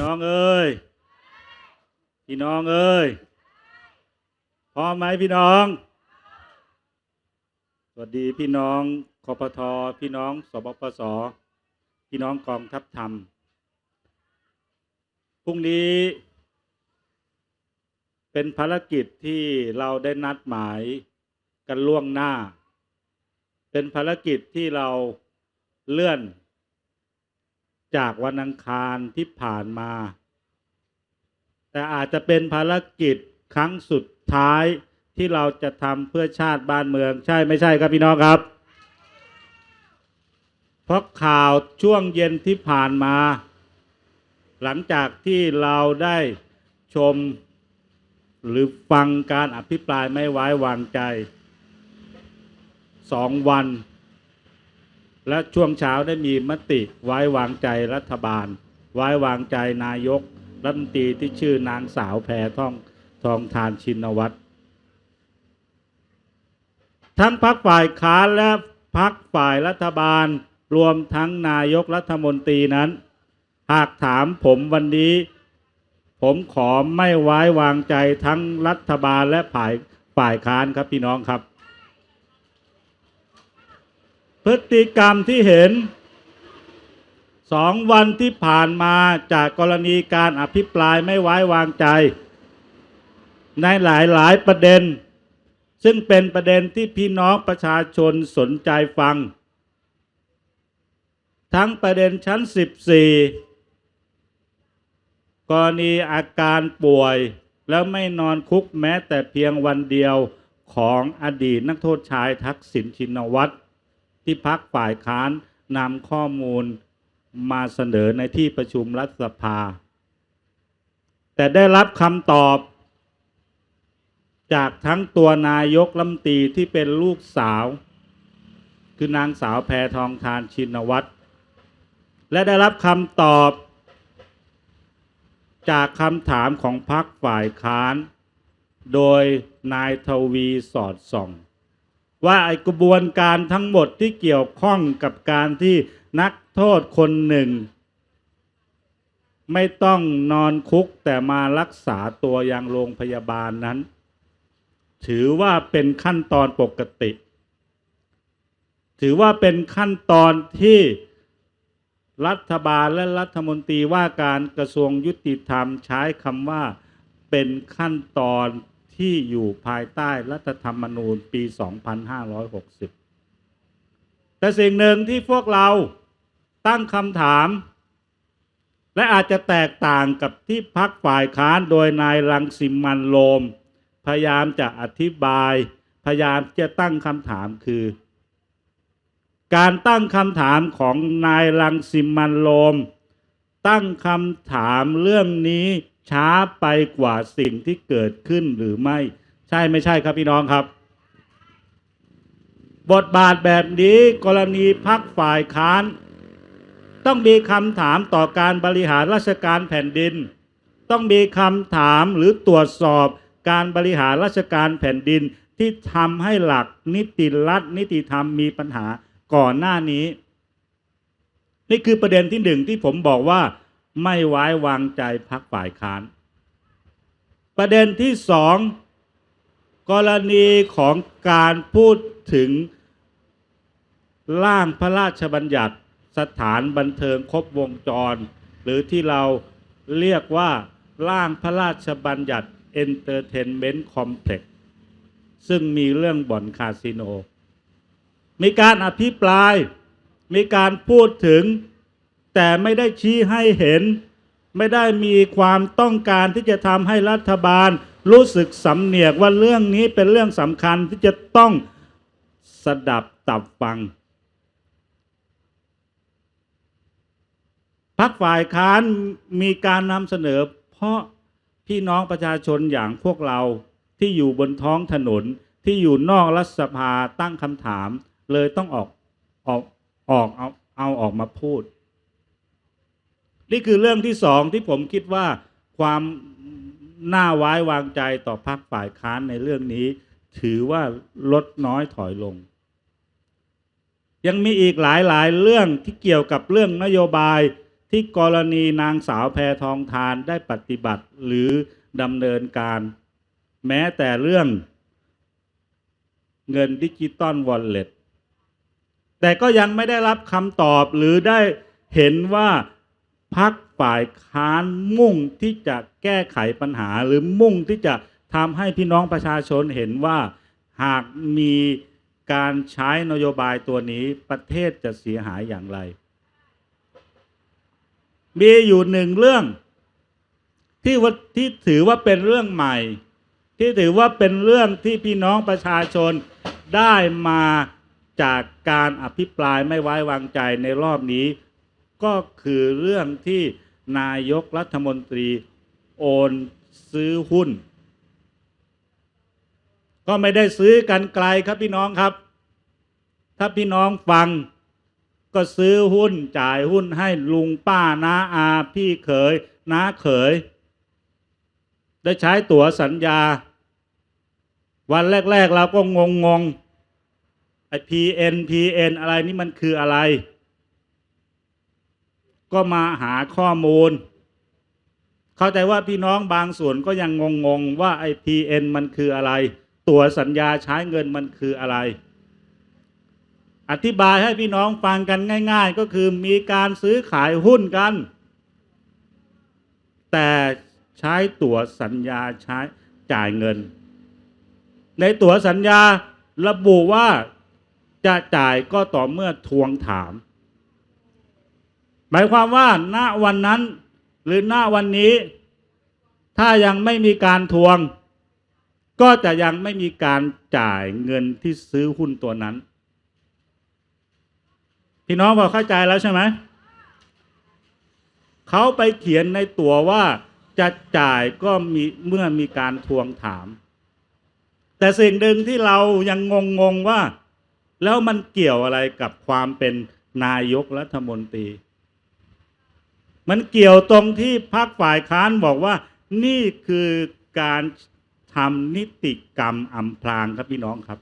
น้องเอ้ย พี่น้องเอ้ย พร้อมไหมพี่น้อง สวัสดีพี่น้องคอปทพี่น้องสบปสพี่น้องกองทัพธรรม พรุ่งนี้ เป็นภารกิจที่เราได้นัดหมายกันล่วงหน้า เป็นภารกิจที่เราเลื่อน จากวันอังคารที่ผ่านมา แต่อาจจะเป็นภารกิจครั้งสุดท้ายที่เราจะทำเพื่อชาติบ้านเมือง ใช่ไม่ใช่ครับพี่น้องครับ เพราะข่าวช่วงเย็นที่ผ่านมา หลังจากที่เราได้ชมหรือฟังการอภิปรายไม่ไว้วางใจสองวัน และช่วงเช้าได้มีมติไว้วางใจรัฐบาล ไว้วางใจนายก รัฐมนตรีที่ชื่อนางสาวแพทองทองทานชินวัตรทั้งพักฝ่ายค้านและพักฝ่ายรัฐบาลรวมทั้งนายกรัฐมนตรีนั้น หากถามผมวันนี้ ผมขอไม่ไว้วางใจทั้งรัฐบาลและฝ่ายฝ่ายค้านครับพี่น้องครับ พฤติกรรมที่เห็นสองวันที่ผ่านมาจากกรณีการอภิปรายไม่ไว้วางใจ ในหลายๆประเด็น ซึ่งเป็นประเด็นที่พี่น้องประชาชนสนใจฟัง ทั้งประเด็นชั้น 14 กรณีอาการป่วย แล้วไม่นอนคุกแม้แต่เพียงวันเดียวของอดีตนักโทษชายทักษิณชินวัตร ที่พักฝ่ายค้านนำข้อมูลมาเสนอในที่ประชุมรัฐสภา แต่ได้รับคำตอบ จากทั้งตัวนายกรัฐมนตรีที่เป็นลูกสาว คือนางสาวแพทองทานชินวัตรและได้รับคำตอบ จากคำถามของพรรคฝ่ายค้าน โดยนายทวีสอดส่อง ว่าไอกระบวนการทั้งหมดที่เกี่ยวข้องกับการที่นักโทษคนหนึ่ง ไม่ต้องนอนคุกแต่มารักษาตัวยังโรงพยาบาลนั้น ถือว่าเป็นขั้นตอนปกติ ถือว่าเป็นขั้นตอนที่รัฐบาลและรัฐมนตรีว่าการกระทรวงยุติธรรมใช้คำว่าเป็นขั้นตอน ที่อยู่ภายใต้รัฐธรรมนูญปี 2560 แต่สิ่งหนึ่งที่พวกเราตั้งคำถาม และอาจจะแตกต่างกับที่พักฝ่ายค้านโดยนายรังสิมันโรมพยายามจะอธิบาย พยายามจะตั้งคำถามคือ การตั้งคำถามของนายรังสิมันโรมตั้งคำถามเรื่องนี้ ช้าไปกว่าสิ่งที่เกิดขึ้นหรือไม่ ใช่ไม่ใช่ครับพี่น้องครับ บทบาทแบบนี้กรณีพักฝ่ายค้าน ต้องมีคำถามต่อการบริหารราชการแผ่นดิน ต้องมีคำถามหรือตรวจสอบการบริหารราชการแผ่นดินที่ทำให้หลักนิติรัฐนิติธรรมมีปัญหาก่อนหน้านี้ นี่คือประเด็นที่หนึ่งที่ผมบอกว่า ไม่ไว้วางใจพักฝ่ายค้าน ประเด็นที่สองกรณีของการพูดถึงร่างพระราชบัญญัติสถานบันเทิงครบวงจร หรือที่เราเรียกว่าร่างพระราชบัญญัติ Entertainment Complex ซึ่งมีเรื่องบ่อนคาสิโน มีการอภิปราย มีการพูดถึง แต่ไม่ได้ชี้ให้เห็น ไม่ได้มีความต้องการที่จะทำให้รัฐบาล รู้สึกสำเนียกว่าเรื่องนี้เป็นเรื่องสำคัญที่จะต้องสดับตับฟังพักฝ่ายค้านมีการนำเสนอ เพราะพี่น้องประชาชนอย่างพวกเราที่อยู่บนท้องถนนที่อยู่นอกรัฐสภาตั้งคำถาม เลยต้องออกออกออกเอาเอาออกมาพูด นี่คือเรื่องที่สองที่ผมคิดว่าความน่าไว้วางใจต่อพรรคฝ่ายค้านในเรื่องนี้ ถือว่าลดน้อยถอยลง ยังมีอีกหลายหลายๆ เรื่องที่เกี่ยวกับเรื่องนโยบายที่กรณีนางสาวแพทองทานได้ปฏิบัติหรือดำเนินการ แม้แต่เรื่องเงินดิจิตอลวอลเล็ตแต่ก็ยังไม่ได้รับคำตอบหรือได้เห็นว่า พักฝ่ายค้านมุ่งที่จะแก้ไขปัญหา หรือมุ่งที่จะทำให้พี่น้องประชาชนเห็นว่า หากมีการใช้นโยบายตัวนี้ประเทศจะเสียหายอย่างไร มีอยู่หนึ่งเรื่อง ที่ว่าที่ถือว่าเป็นเรื่องใหม่ ที่ถือว่าเป็นเรื่องที่พี่น้องประชาชนได้มาจากการอภิปรายไม่ไว้วางใจในรอบนี้ ก็คือเรื่องที่นายกรัฐมนตรีโอนซื้อหุ้น ก็ไม่ได้ซื้อกันไกลครับพี่น้องครับ ถ้าพี่น้องฟัง ก็ซื้อหุ้นจ่ายหุ้นให้ลุงป้าน้าอาพี่เขยน้าเขย ได้ใช้ตั๋วสัญญา วันแรก ๆ เราก็งงงๆไอ้ PN PN อะไรนี่มันคืออะไร ก็มาหาข้อมูล เข้าใจว่าพี่น้องบางส่วนก็ยังงงๆว่าไอ้ PN มันคืออะไร ตั๋วสัญญาใช้เงินมันคืออะไร อธิบายให้พี่น้องฟังกันง่าย ๆ ก็คือมีการซื้อขายหุ้นกัน แต่ใช้ตั๋วสัญญาใช้จ่ายเงิน ในตั๋วสัญญาระบุว่าจะจ่ายก็ต่อเมื่อทวงถาม หมายความว่าณวันนั้น หรือณวันนี้ ถ้ายังไม่มีการทวง ก็จะยังไม่มีการจ่ายเงินที่ซื้อหุ้นตัวนั้น พี่น้องพอเข้าใจแล้วใช่ไหมเขาไปเขียนในตัวว่าจะจ่ายก็มีเมื่อมีการทวงถาม แต่สิ่งหนึ่งที่เรายังงงงๆว่า แล้วมันเกี่ยวอะไรกับความเป็นนายกรัฐมนตรี มันเกี่ยวตรงที่พรรคฝ่ายค้านบอกว่า นี่คือการทำนิติกรรมอำพรางครับพี่น้องครับ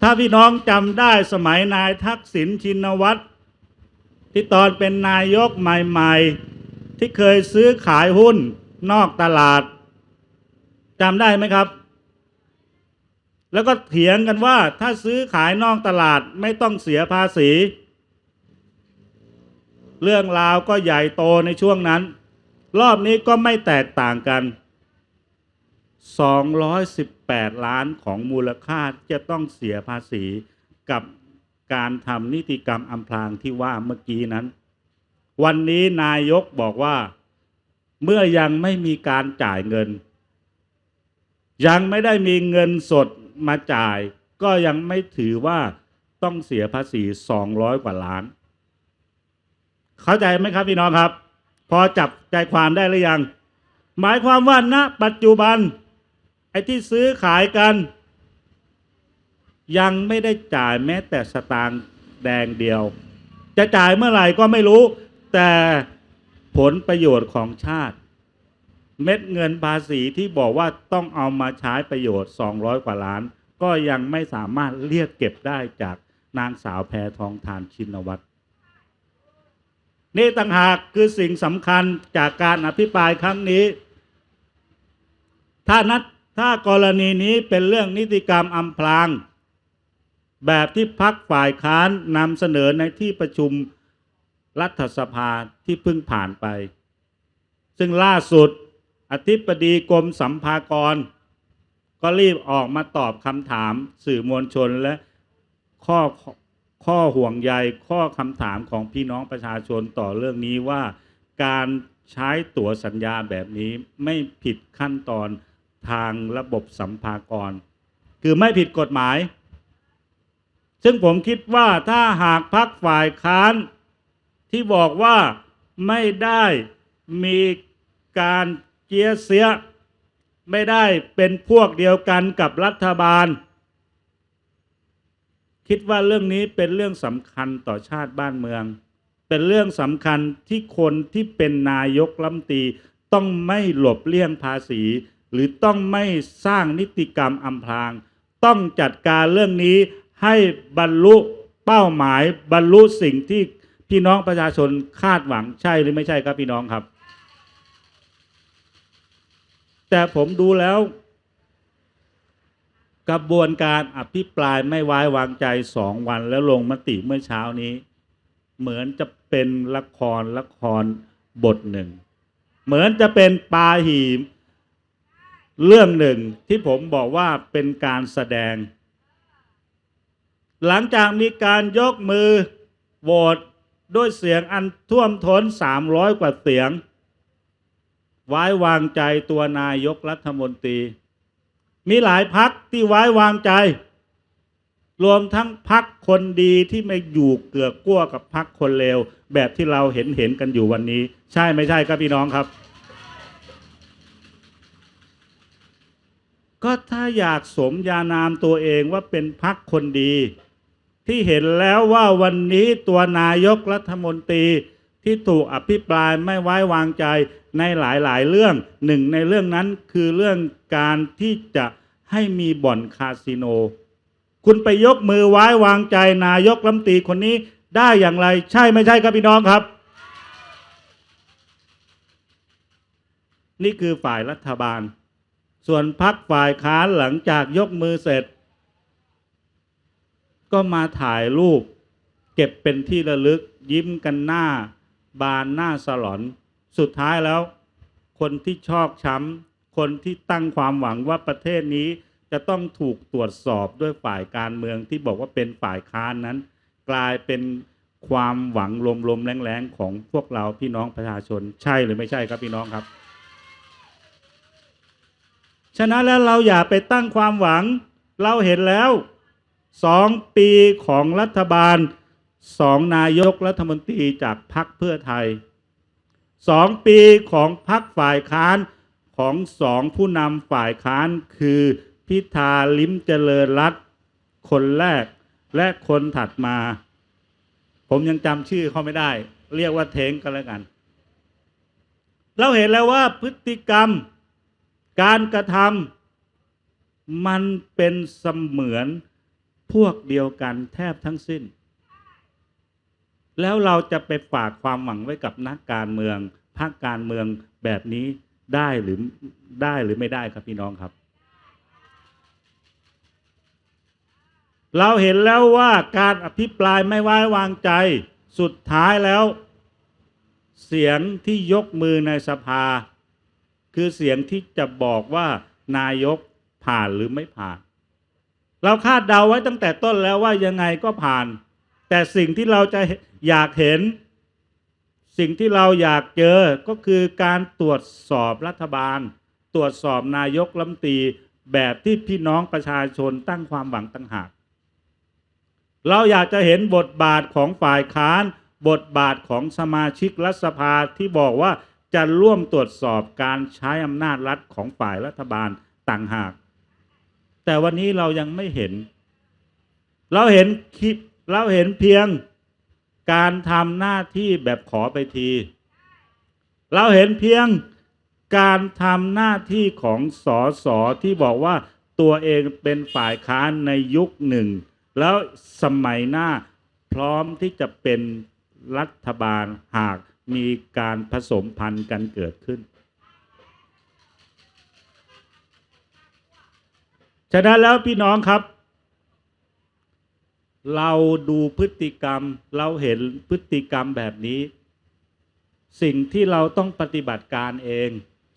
ถ้าพี่น้องจำได้สมัยนายทักษิณชินวัตร ที่ตอนเป็นนายกใหม่ๆ ที่เคยซื้อขายหุ้นนอกตลาดจำได้ไหมครับ แล้วก็เถียงกันว่าถ้าซื้อขายนอกตลาดไม่ต้องเสียภาษี เรื่องราวก็ใหญ่โตในช่วงนั้น รอบนี้ก็ไม่แตกต่างกัน 218 ล้านของมูลค่าจะต้องเสียภาษีกับการทำนิติกรรมอำพรางที่ว่าเมื่อกี้นั้น วันนี้นายกบอกว่า เมื่อยังไม่มีการจ่ายเงิน ยังไม่ได้มีเงินสดมาจ่าย ก็ยังไม่ถือว่าต้องเสียภาษี 200 กว่าล้าน เข้าใจไหมครับพี่น้องครับ พอจับใจความได้หรือยัง หมายความว่าณปัจจุบัน ไอ้ที่ซื้อขายกัน ยังไม่ได้จ่ายแม้แต่สตางค์แดงเดียว จะจ่ายเมื่อไหร่ก็ไม่รู้ แต่ผลประโยชน์ของชาติ เม็ดเงินภาษีที่บอกว่าต้องเอามาใช้ประโยชน์ 200 กว่าล้าน ก็ยังไม่สามารถเรียกเก็บได้จากนางสาวแพทองทานชินวัตร นี่ต่างหากคือสิ่งสำคัญจากการอภิปรายครั้งนี้ ถ้านัดถ้ากรณีนี้เป็นเรื่องนิติกรรมอำพราง แบบที่พักฝ่ายค้านนำเสนอในที่ประชุมรัฐสภาที่เพิ่งผ่านไป ซึ่งล่าสุดอธิบดีกรมสัมภากร ก็รีบออกมาตอบคำถามสื่อมวลชนและข้อ ข้อห่วงใยข้อคำถามของพี่น้องประชาชนต่อเรื่องนี้ว่า การใช้ตั๋วสัญญาแบบนี้ไม่ผิดขั้นตอนทางระบบสัมภากร คือไม่ผิดกฎหมาย ซึ่งผมคิดว่าถ้าหากพักฝ่ายค้านที่บอกว่าไม่ได้มีการเกียเสีย ไม่ได้เป็นพวกเดียวกันกับรัฐบาล คิดว่าเรื่องนี้เป็นเรื่องสำคัญต่อชาติบ้านเมือง เป็นเรื่องสำคัญที่คนที่เป็นนายกรัฐมนตรีต้องไม่หลบเลี่ยงภาษี หรือต้องไม่สร้างนิติกรรมอำพราง ต้องจัดการเรื่องนี้ให้บรรลุเป้าหมายบรรลุสิ่งที่พี่น้องประชาชนคาดหวังใช่หรือไม่ใช่ครับพี่น้องครับ แต่ผมดูแล้ว กระบวนการอภิปรายไม่ไว้วางใจสองวันแล้วลงมติเมื่อเช้านี้ เหมือนจะเป็นละครละครบทหนึ่ง เหมือนจะเป็นปาหีมเรื่องหนึ่งที่ผมบอกว่าเป็นการแสดง หลังจากมีการยกมือโหวตด้วยเสียงอันท่วมท้น 300 กว่าเสียง ไว้วางใจตัวนายกรัฐมนตรี มีหลายพักที่ไว้วางใจ รวมทั้งพักคนดีที่ไม่อยู่เกือกกลั้วกับพักคนเลวแบบที่เราเห็นเห็นกันอยู่วันนี้ ใช่ไม่ใช่ครับพี่น้องครับ ก็ถ้าอยากสมญานามตัวเองว่าเป็นพักคนดี ที่เห็นแล้วว่าวันนี้ตัวนายกรัฐมนตรีที่ถูกอภิปรายไม่ไว้วางใจ ในหลายๆ เรื่องหนึ่งในเรื่องนั้นคือเรื่องการที่จะให้มีบ่อนคาสิโน คุณไปยกมือไว้วางใจนายกรัมตีคนนี้ได้อย่างไร ใช่ไม่ใช่ครับพี่น้องครับ นี่คือฝ่ายรัฐบาล ส่วนพักฝ่ายค้านหลังจากยกมือเสร็จ ก็มาถ่ายรูป เก็บเป็นที่ระลึกยิ้มกันหน้า บานหน้าสลอน สุดท้ายแล้ว คนที่ชอกช้ำคนที่ตั้งความหวังว่าประเทศนี้จะต้องถูกตรวจสอบด้วยฝ่ายการเมืองที่บอกว่าเป็นฝ่ายค้านนั้น กลายเป็นความหวังลมๆแรงๆของพวกเราพี่น้องประชาชนใช่หรือไม่ใช่ครับพี่น้องครับ ฉะนั้นแล้วเราอย่าไปตั้งความหวัง เราเห็นแล้วสองปีของรัฐบาลสองนายกรัฐมนตรีจากพรรคเพื่อไทย สองปีของพรรคฝ่ายค้านของสองผู้นำฝ่ายค้านคือพิธาลิ้มเจริญรัตคนแรกและคนถัดมา ผมยังจำชื่อเขาไม่ได้ เรียกว่าเทงก็แล้วกัน เราเห็นแล้วว่าพฤติกรรมการกระทำมันเป็นเสมือนพวกเดียวกันแทบทั้งสิ้น แล้วเราจะไปฝากความหวังไว้กับนักการเมืองภาคการเมืองแบบนี้ได้หรือได้หรือไม่ได้ครับพี่น้องครับ เราเห็นแล้วว่าการอภิปรายไม่ไว้วางใจสุดท้ายแล้ว เสียงที่ยกมือในสภา คือเสียงที่จะบอกว่านายกผ่านหรือไม่ผ่าน เราคาดเดาไว้ตั้งแต่ต้นแล้วว่ายังไงก็ผ่าน แต่สิ่งที่เราจะอยากเห็น สิ่งที่เราอยากเจอก็คือการตรวจสอบรัฐบาล ตรวจสอบนายกรัฐมนตรีแบบที่พี่น้องประชาชนตั้งความหวังตั้งหาก เราอยากจะเห็นบทบาทของฝ่ายค้าน บทบาทของสมาชิกรัฐสภาที่บอกว่าจะร่วมตรวจสอบการใช้อำนาจรัฐของฝ่ายรัฐบาลต่างหาก แต่วันนี้เรายังไม่เห็น เราเห็นคลิป เราเห็นเพียงการทำหน้าที่แบบขอไปที เราเห็นเพียงการทำหน้าที่ของสอสอที่บอกว่าตัวเองเป็นฝ่ายค้านในยุคหนึ่ง แล้วสมัยหน้าพร้อมที่จะเป็นรัฐบาลหากมีการผสมพันธุ์กันเกิดขึ้น ฉะนั้นแล้วพี่น้องครับ เราดูพฤติกรรม เราเห็นพฤติกรรมแบบนี้ สิ่งที่เราต้องปฏิบัติการเอง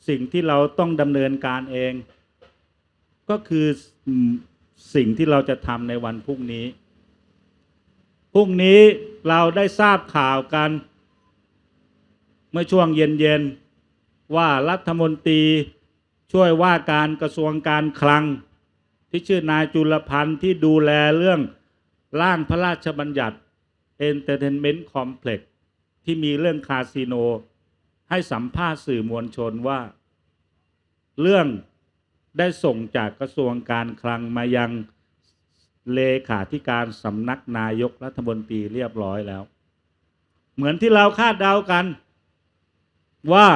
สิ่งที่เราต้องดำเนินการเอง ก็คือสิ่งที่เราจะทำในวันพรุ่งนี้ พรุ่งนี้เราได้ทราบข่าวกัน เมื่อช่วงเย็นๆว่ารัฐมนตรีช่วยว่าการกระทรวงการคลัง ที่ชื่อนายจุลพันธ์ที่ดูแลเรื่อง ร่างพระราชบัญญัติ Entertainment Complex ที่มีเรื่องคาสิโน ให้สัมภาษณ์สื่อมวลชนว่า เรื่องได้ส่งจากกระทรวงการคลังมายังเลขาธิการสำนักนายกรัฐมนตรีเรียบร้อยแล้ว เหมือนที่เราคาดเดากัน ว่า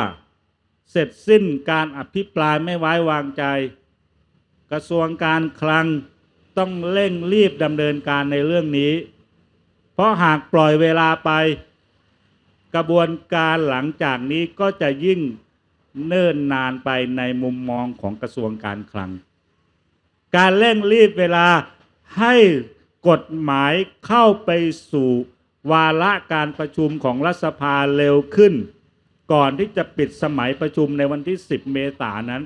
เสร็จสิ้นการอภิปรายไม่ไว้วางใจ กระทรวงการคลัง ต้องเร่งรีบดำเนินการในเรื่องนี้ เพราะหากปล่อยเวลาไป กระบวนการหลังจากนี้ก็จะยิ่งเนิ่นนานไปในมุมมองของกระทรวงการคลัง การเร่งรีบเวลาให้กฎหมายเข้าไปสู่วาระการประชุมของรัฐสภาเร็วขึ้น ก่อนที่จะปิดสมัยประชุมในวันที่ 10 เมษายนนั้น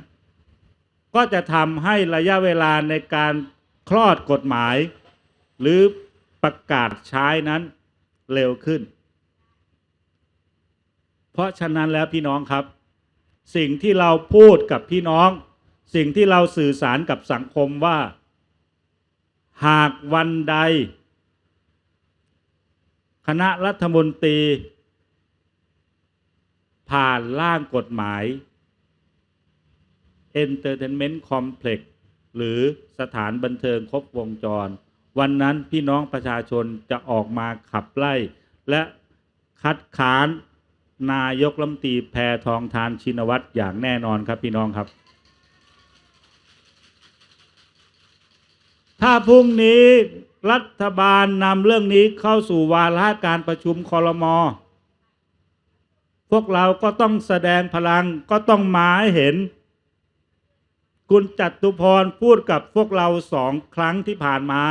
ก็จะทำให้ระยะเวลาในการ คลอดกฎหมาย หรือประกาศใช้นั้นเร็วขึ้น เพราะฉะนั้นแล้วพี่น้องครับ สิ่งที่เราพูดกับพี่น้อง สิ่งที่เราสื่อสารกับสังคมว่า หากวันใด คณะรัฐมนตรี ผ่านร่างกฎหมาย Entertainment Complex หรือสถานบันเทิงครบวงจร วันนั้นพี่น้องประชาชนจะออกมาขับไล่ และคัดค้านนายกรัฐมนตรีแพทองทานชินวัตรอย่างแน่นอนครับพี่น้องครับ ถ้าพรุ่งนี้รัฐบาลนำเรื่องนี้เข้าสู่วาระการประชุมคอรมอพวกเราก็ต้องแสดงพลังก็ต้องมาให้เห็น คุณจัตุพรพูดกับพวกเราสองครั้งที่ผ่านมา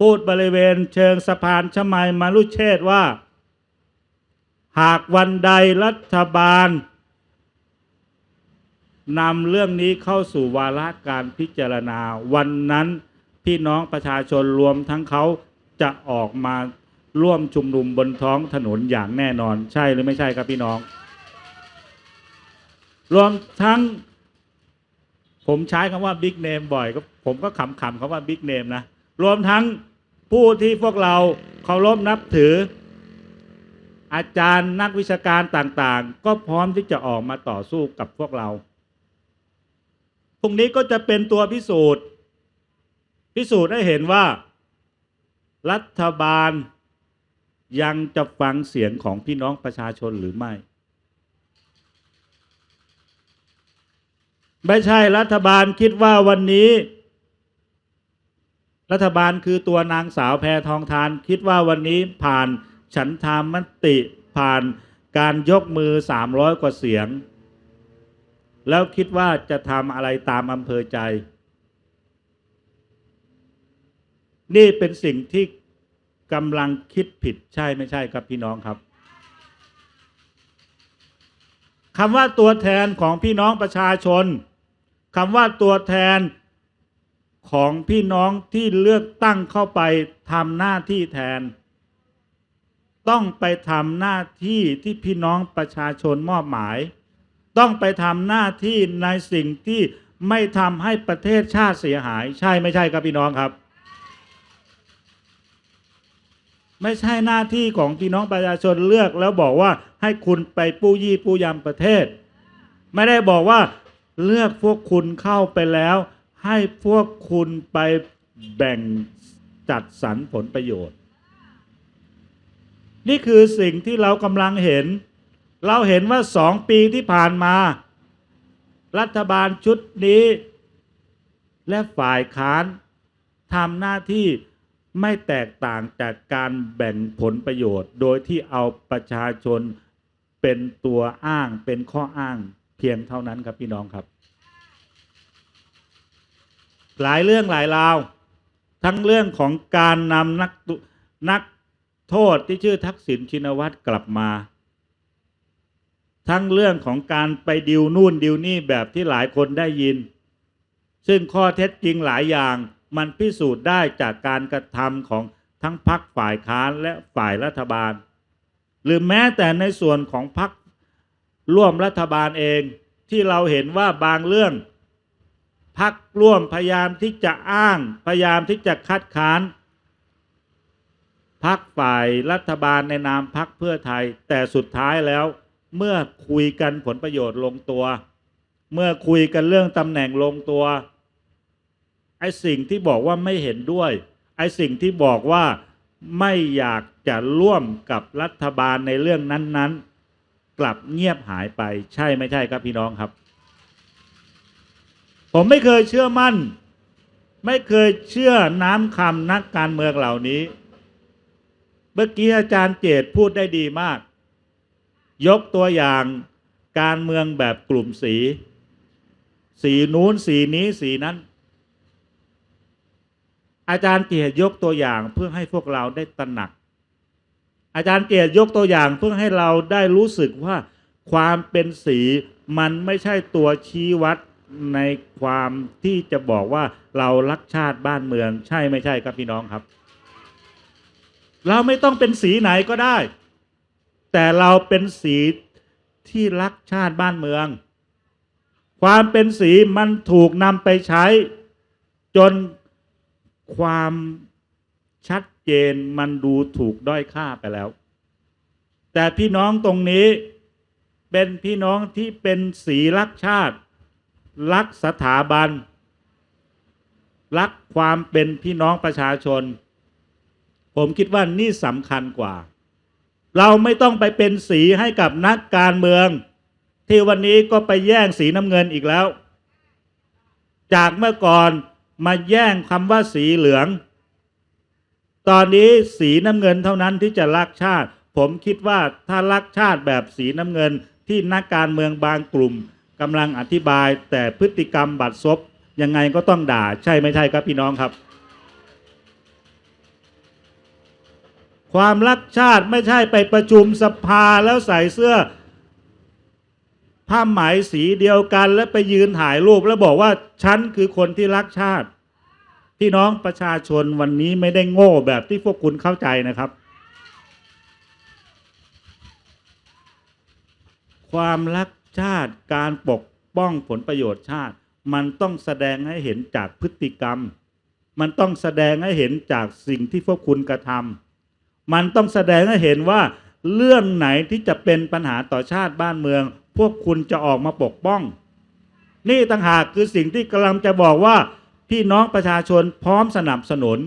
พูดบริเวณเชิงสะพานชมัยมารุเชษว่า หากวันใดรัฐบาลนำเรื่องนี้เข้าสู่วาระการพิจารณา วันนั้นพี่น้องประชาชนรวมทั้งเขาจะออกมาร่วมชุมนุมบนท้องถนนอย่างแน่นอน ใช่หรือไม่ใช่ครับพี่น้อง รวมทั้ง ผมใช้คำว่าบิ๊กเนมบ่อยก็ผมก็ขำๆคำว่าบิ๊กเนมนะ รวมทั้งผู้ที่พวกเราเคารพนับถือ อาจารย์นักวิชาการต่างๆ ก็พร้อมที่จะออกมาต่อสู้กับพวกเราพรุ่งนี้ก็จะเป็นตัวพิสูจน์ พิสูจน์ให้เห็นว่า รัฐบาลยังจะฟังเสียงของพี่น้องประชาชนหรือไม่ ไม่ใช่รัฐบาลคิดว่าวันนี้ รัฐบาลคือตัวนางสาวแพทองทาน คิดว่าวันนี้ผ่านฉันทามติผ่านการยกมือ 300 กว่าเสียง แล้วคิดว่าจะทำอะไรตามอำเภอใจ นี่เป็นสิ่งที่กำลังคิดผิดใช่ไม่ใช่ครับพี่น้องครับคำว่าตัวแทนของพี่น้องประชาชน คำว่าตัวแทนของพี่น้องที่เลือกตั้งเข้าไปทำหน้าที่แทน ต้องไปทำหน้าที่ที่พี่น้องประชาชนมอบหมาย ต้องไปทำหน้าที่ในสิ่งที่ไม่ทำให้ประเทศชาติเสียหาย ใช่ไม่ใช่ครับพี่น้องครับ ไม่ใช่หน้าที่ของพี่น้องประชาชนเลือกแล้วบอกว่าให้คุณไปปู้ยี่ปู้ยำประเทศ ไม่ได้บอกว่า เลือกพวกคุณเข้าไปแล้ว ให้พวกคุณไปแบ่งจัดสรรผลประโยชน์ นี่คือสิ่งที่เรากำลังเห็น เราเห็นว่าสองปีที่ผ่านมา รัฐบาลชุดนี้ และฝ่ายค้านทำหน้าที่ไม่แตกต่างจากการแบ่งผลประโยชน์ โดยที่เอาประชาชนเป็นตัวอ้างเป็นข้ออ้าง เพียงเท่านั้นครับพี่น้องครับ หลายเรื่องหลายราว ทั้งเรื่องของการนำนักนักโทษที่ชื่อทักษิณชินวัตรกลับมา ทั้งเรื่องของการไปดิวนู่นดิวนี่แบบที่หลายคนได้ยิน ซึ่งข้อเท็จจริงหลายอย่างมันพิสูจน์ได้จากการกระทำของทั้งพักฝ่ายค้านและฝ่ายรัฐบาล หรือแม้แต่ในส่วนของพักร่ ร่วมรัฐบาลเองที่เราเห็นว่าบางเรื่องพักร่วมพยายามที่จะอ้าง พยายามที่จะคัดค้านพักฝ่ายรัฐบาลในนามพักเพื่อไทย แต่สุดท้ายแล้วเมื่อคุยกันผลประโยชน์ลงตัว เมื่อคุยกันเรื่องตำแหน่งลงตัวไอ้สิ่งที่บอกว่าไม่เห็นด้วยไอ้สิ่งที่บอกว่าไม่อยากจะร่วมกับรัฐบาลในเรื่องนั้น ๆ กลับเงียบหายไป ใช่ไม่ใช่ครับพี่น้องครับ ผมไม่เคยเชื่อมั่น ไม่เคยเชื่อน้ำคำนักการเมืองเหล่านี้ เมื่อกี้อาจารย์เจตพูดได้ดีมาก ยกตัวอย่างการเมืองแบบกลุ่มสี สีนู้นสีนี้สีนั้นอาจารย์เจตยกตัวอย่างเพื่อให้พวกเราได้ตระหนัก อาจารย์เจตยกตัวอย่างเพื่อให้เราได้รู้สึกว่าความเป็นสีมันไม่ใช่ตัวชี้วัดในความที่จะบอกว่าเรารักชาติบ้านเมือง ใช่ไม่ใช่ครับพี่น้องครับ เราไม่ต้องเป็นสีไหนก็ได้ แต่เราเป็นสีที่รักชาติบ้านเมือง ความเป็นสีมันถูกนำไปใช้ จนความชัด เจนมันดูถูกด้อยค่าไปแล้ว แต่พี่น้องตรงนี้เป็นพี่น้องที่เป็นสีรักชาติ รักสถาบัน รักความเป็นพี่น้องประชาชน ผมคิดว่านี่สำคัญกว่า เราไม่ต้องไปเป็นสีให้กับนักการเมือง ที่วันนี้ก็ไปแย่งสีน้ำเงินอีกแล้ว จากเมื่อก่อนมาแย่งคำว่าสีเหลือง ตอนนี้สีน้ำเงินเท่านั้นที่จะรักชาติ ผมคิดว่าถ้ารักชาติแบบสีน้ำเงินที่นักการเมืองบางกลุ่มกำลังอธิบาย แต่พฤติกรรมบัดซบยังไงก็ต้องด่าใช่ไม่ใช่ครับพี่น้องครับ ความรักชาติไม่ใช่ไปประชุมสภาแล้วใส่เสื้อ ผ้าไหมสีเดียวกัน แล้วไปยืนถ่ายรูปแล้วบอกว่าฉันคือคนที่รักชาติ พี่น้องประชาชนวันนี้ไม่ได้โง่แบบที่พวกคุณเข้าใจนะครับ ความรักชาติการปกป้องผลประโยชน์ชาติ มันต้องแสดงให้เห็นจากพฤติกรรม มันต้องแสดงให้เห็นจากสิ่งที่พวกคุณกระทำมันต้องแสดงให้เห็นว่าเรื่องไหนที่จะเป็นปัญหาต่อชาติบ้านเมือง พวกคุณจะออกมาปกป้อง นี่ต่างหากคือสิ่งที่กำลังจะบอกว่า พี่น้องประชาชนพร้อมสนับสนุน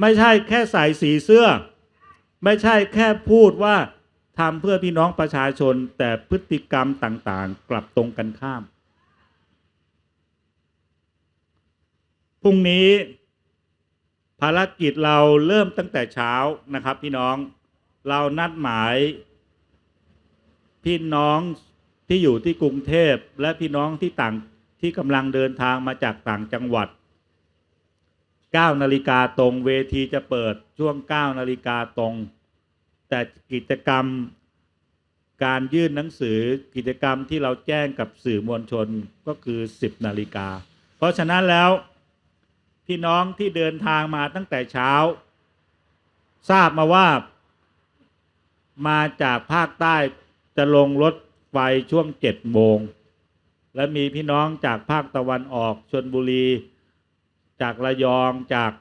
ไม่ใช่แค่ใส่สีเสื้อ ไม่ใช่แค่พูดว่าทำเพื่อพี่น้องประชาชนแต่พฤติกรรมต่างๆ กลับตรงกันข้าม พรุ่งนี้ภารกิจเราเริ่มตั้งแต่เช้านะครับ พี่น้องเรานัดหมาย พี่น้องที่อยู่ที่กรุงเทพและพี่น้องที่ต่าง ที่กำลังเดินทางมาจากต่างจังหวัด 9 นาฬิกาตรงเวทีจะเปิดช่วง 9 นาฬิกาตรง แต่กิจกรรมการยื่นหนังสือกิจกรรมที่เราแจ้งกับสื่อมวลชนก็คือ 10 นาฬิกา เพราะฉะนั้นแล้ว พี่น้องที่เดินทางมาตั้งแต่เช้า ทราบมาว่า มาจากภาคใต้จะลงรถไฟช่วงเจ็ดโมง และมีพี่น้องจากภาคตะวันออกชนบุรี จากระยองจาก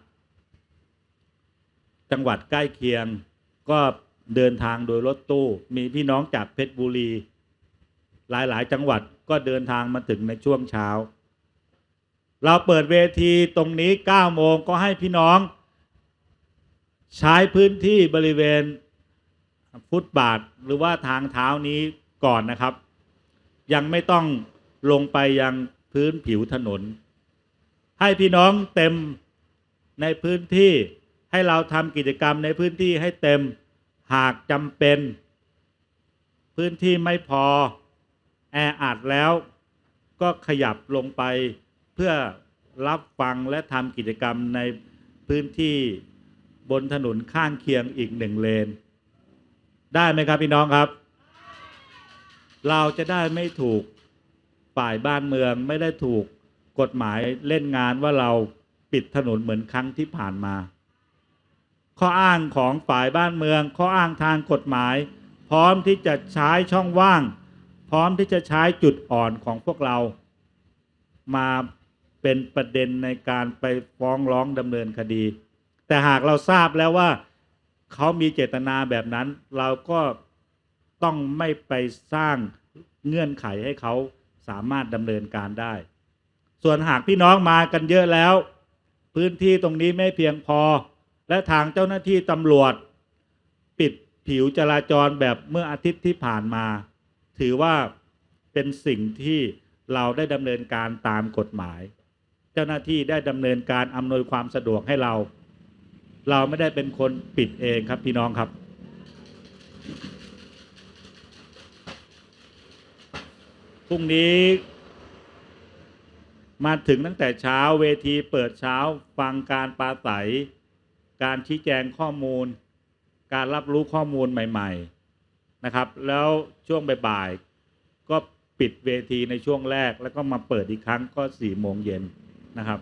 จังหวัดใกล้เคียง ก็เดินทางโดยรถตู้ มีพี่น้องจากเพชรบุรี หลายๆ จังหวัดก็เดินทางมาถึงในช่วงเช้า เราเปิดเวทีตรงนี้ 9 โมงก็ให้พี่น้อง ใช้พื้นที่บริเวณฟุตบาทหรือว่าทางเท้านี้ก่อนนะครับ ยังไม่ต้อง ลงไปยังพื้นผิวถนน ให้พี่น้องเต็มในพื้นที่ให้เราทำกิจกรรมในพื้นที่ให้เต็มหากจำเป็น พื้นที่ไม่พอ แออัดแล้วก็ขยับลงไปเพื่อรับฟังและทำกิจกรรมในพื้นที่บนถนนข้างเคียงอีกหนึ่งเลน ได้ไหมครับพี่น้องครับ เราจะได้ไม่ถูก ฝ่ายบ้านเมืองไม่ได้ถูกกฎหมายเล่นงานว่าเราปิดถนนเหมือนครั้งที่ผ่านมา ข้ออ้างของฝ่ายบ้านเมือง ข้ออ้างทางกฎหมาย พร้อมที่จะใช้ช่องว่าง พร้อมที่จะใช้จุดอ่อนของพวกเรา มาเป็นประเด็นในการไปฟ้องร้องดำเนินคดี แต่หากเราทราบแล้วว่าเขามีเจตนาแบบนั้น เราก็ต้องไม่ไปสร้างเงื่อนไขให้เขา สามารถดำเนินการได้ ส่วนหากพี่น้องมากันเยอะแล้ว พื้นที่ตรงนี้ไม่เพียงพอ และทางเจ้าหน้าที่ตำรวจ ปิดผิวจราจรแบบเมื่ออาทิตย์ที่ผ่านมา ถือว่าเป็นสิ่งที่เราได้ดำเนินการตามกฎหมาย เจ้าหน้าที่ได้ดำเนินการอำนวยความสะดวกให้เรา เราไม่ได้เป็นคนปิดเองครับพี่น้องครับ พรุ่งนี้ มาถึงตั้งแต่เช้าเวทีเปิดเช้าฟังการปราศัย การชี้แจงข้อมูล การรับรู้ข้อมูลใหม่ ๆนะครับ แล้วช่วงบ่ายๆก็ปิดเวทีในช่วงแรก แล้วก็มาเปิดอีกครั้งก็สี่โมงเย็นนะครับ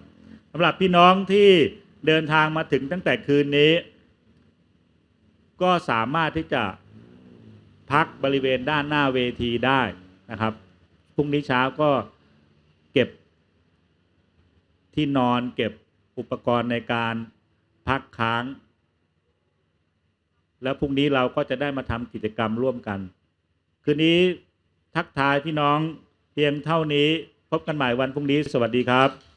สำหรับพี่น้องที่เดินทางมาถึงตั้งแต่คืนนี้ ก็สามารถที่จะพักบริเวณด้านหน้าเวทีได้นะครับ รุ่งนี้เช้าก็เก็บที่นอนเก็บอุปกรณ์ในการพักค้าง แล้วพรุ่งนี้เราก็จะได้มาทำกิจกรรมร่วมกัน คืนนี้ทักทายพี่น้องเพียงเท่านี้ พบกันใหม่วันพรุ่งนี้ สวัสดีครับ